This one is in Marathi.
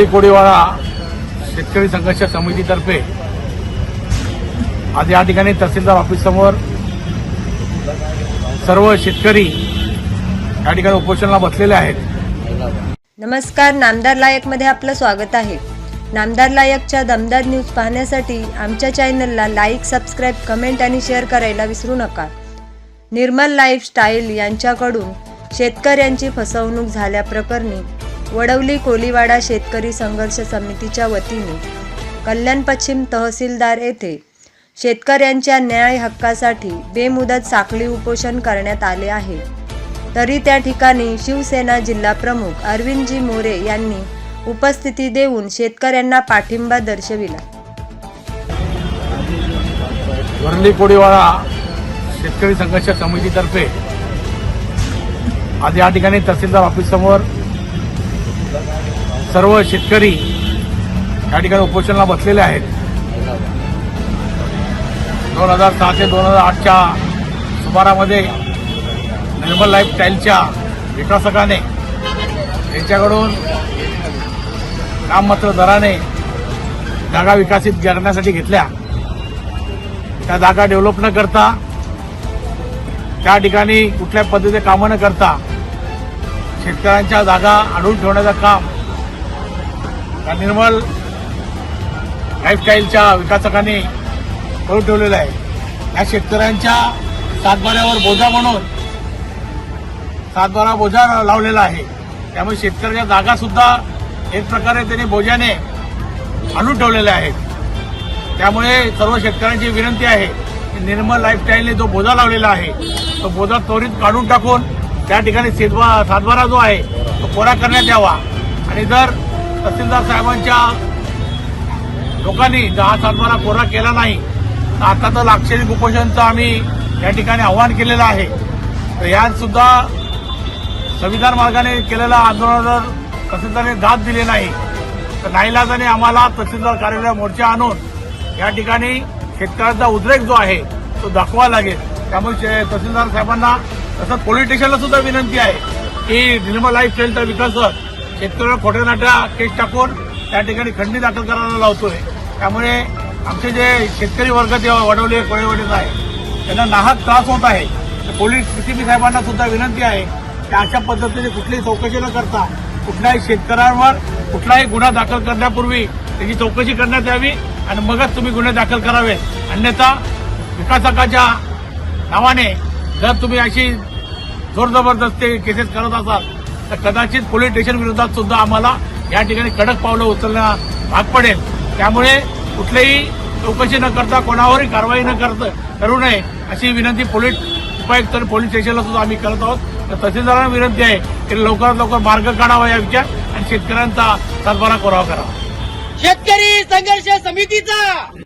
वरली कोडीवाडा शेतकरी संघर्ष समितीतर्फे आज या ठिकाणी तहसीलदार ऑफिस समोर सर्व शेतकरी या ठिकाणी उपोषणाला बसलेले आहेत. नमस्कार नामदार लायकमध्ये आपलं स्वागत आहे. नामदार लायकच्या दमदार न्यूज पाहण्यासाठी आमच्या चॅनलला लाईक सबस्क्राईब कमेंट आणि शेअर करायला विसरू नका. निर्मल लाईफस्टाईल यांच्याकडून शेतकऱ्यांची फसवणूक झाल्याप्रकरणी वडवली कोलीवाडा शेतकरी संघर्ष समितीच्या वतीने कल्याण पश्चिम तहसीलदार येथे शेतकऱ्यांच्या न्याय हक्कासाठी बेमुदत साखळी उपोषण करण्यात आले आहे. तरी त्या ठिकाणी शिवसेना जिल्हा प्रमुख अरविंदजी मोरे यांनी उपस्थिती देऊन शेतकऱ्यांना पाठिंबा दर्शविला. वरली कोडीवाडा शेतकरी संघर्ष समितीतर्फे आज या ठिकाणी तहसीलदार ऑफिस समोर सर्व शेतकरी या ठिकाणी उपोषणाला बसलेले आहेत. दोन हजार सहा ते दोन हजार आठच्या सुमारामध्ये निर्मल लाईफस्टाईलच्या विकासकाने यांच्याकडून नाममात्र दराने जागा विकसित करण्यासाठी घेतल्या. त्या जागा डेव्हलप न करता त्या ठिकाणी कुठल्या पद्धतीचे कामं न करता शेतकऱ्यांच्या जागा अडवून ठेवण्याचं काम या निर्मल लाईफस्टाईलच्या विकासकांनी करून ठेवलेलं आहे. या शेतकऱ्यांच्या सातबाऱ्यावर बोजा म्हणून सातबारा बोजा लावलेला आहे. त्यामुळे शेतकऱ्याच्या जागा सुद्धा एक प्रकारे त्यांनी बोजाने आणून ठेवलेल्या आहेत. त्यामुळे सर्व शेतकऱ्यांची विनंती आहे की निर्मल लाईफस्टाईलने जो बोजा लावलेला आहे तो बोजा त्वरित काढून टाकून त्या ठिकाणी सेतवा सातबारा जो आहे तो कोरा करण्यात यावा. आणि जर तहसीलदार साहेबांच्या लोकांनी जर हा सातबारा कोरा केला नाही तर आता तर लाक्षणिक उपोषणचं आम्ही या ठिकाणी आव्हान केलेलं आहे. तर यात सुद्धा संविधान मार्गाने केलेल्या आंदोलनावर तहसीलदारने दाद दिली नाही तर नाईलाजाने आम्हाला तहसीलदार कार्यालय मोर्चा आणून या ठिकाणी शेतकऱ्यांचा उद्रेक जो आहे तो दाखवा लागेल. त्यामुळे तहसीलदार साहेबांना तसंच पॉलिटिशियनला सुद्धा विनंती आहे की निर्मल लाईफ स्टाईलचा विकास शेतकऱ्यांना खोट्या नाट्या केस टाकून त्या ठिकाणी खंडणी दाखल करायला लावतोय त्यामुळे आमचे जे शेतकरी वर्ग जे वडवले कोळेवडीचा आहे त्यांना नाहक त्रास होत आहे. तर पोलीस सीसीबी साहेबांना सुद्धा विनंती आहे की अशा पद्धतीने कुठलीही चौकशी न करता कुठल्याही शेतकऱ्यांवर कुठलाही गुन्हा दाखल करण्यापूर्वी त्याची चौकशी करण्यात यावी आणि मगच तुम्ही गुन्हे दाखल करावे अन्यथा विकासकाच्या नावाने जर तुम्ही अशी जोर जबरदस्ती केसेस करत असाल तर कदाचित पोलीस स्टेशन विरोधात सुद्धा आम्हाला या ठिकाणी कडक पावलं उचलणं भाग पडेल. त्यामुळे कुठलीही चौकशी न करता कोणावरही कारवाई न करता करू नये अशी विनंती पोलीस उपायुक्त पोलीस स्टेशनला सुद्धा आम्ही करत आहोत. तर तहसीलदारांना विनंती आहे की लवकरात लवकर मार्ग काढावा या विचार आणि शेतकऱ्यांचा सातबारा करावा करावा. शेतकरी संघर्ष समितीचा!